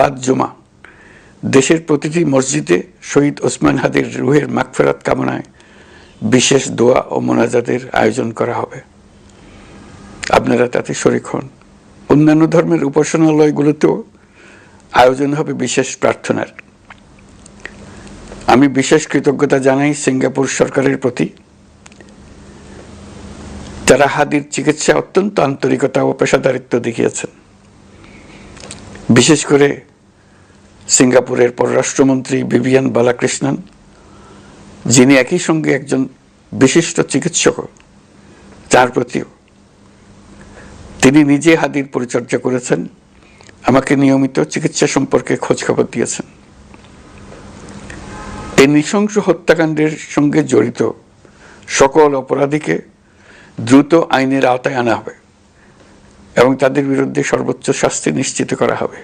বাদ জুমা। দেশের প্রতিটি মসজিদে শহীদ ওসমান হাদির রুহের মাগফেরাত কামনায় বিশেষ দোয়া ও মোনাজাতের আয়োজন করা হবে। আপনারা তাতে শরিক হন। অন্যান্য ধর্মের উপাসনালয়গুলোতেও আয়োজন হবে বিশেষ প্রার্থনার। আমি বিশেষ কৃতজ্ঞতা জানাই সিঙ্গাপুর সরকারের প্রতি। যারা হাদির চিকিৎসা অত্যন্ত আন্তরিকতা ও পেশাদারিত্ব দেখিয়েছেন। বিশেষ করে সিঙ্গাপুরের পররাষ্ট্রমন্ত্রী বিবিয়ান বালাকৃষ্ণন, যিনি একই সঙ্গে একজন বিশিষ্ট চিকিৎসক, তার প্রতিও। তিনি নিজে হাদির পরিচর্যা করেছেন, আমাকে নিয়মিত চিকিৎসা সম্পর্কে খোঁজখবর দিয়েছেন। এই নৃশংস হত্যাকাণ্ডের সঙ্গে জড়িত সকল অপরাধীকে দ্রুত আইনের আওতায় আনা হবে এবং তাদের বিরুদ্ধে সর্বোচ্চ শাস্তি নিশ্চিত করা হবে।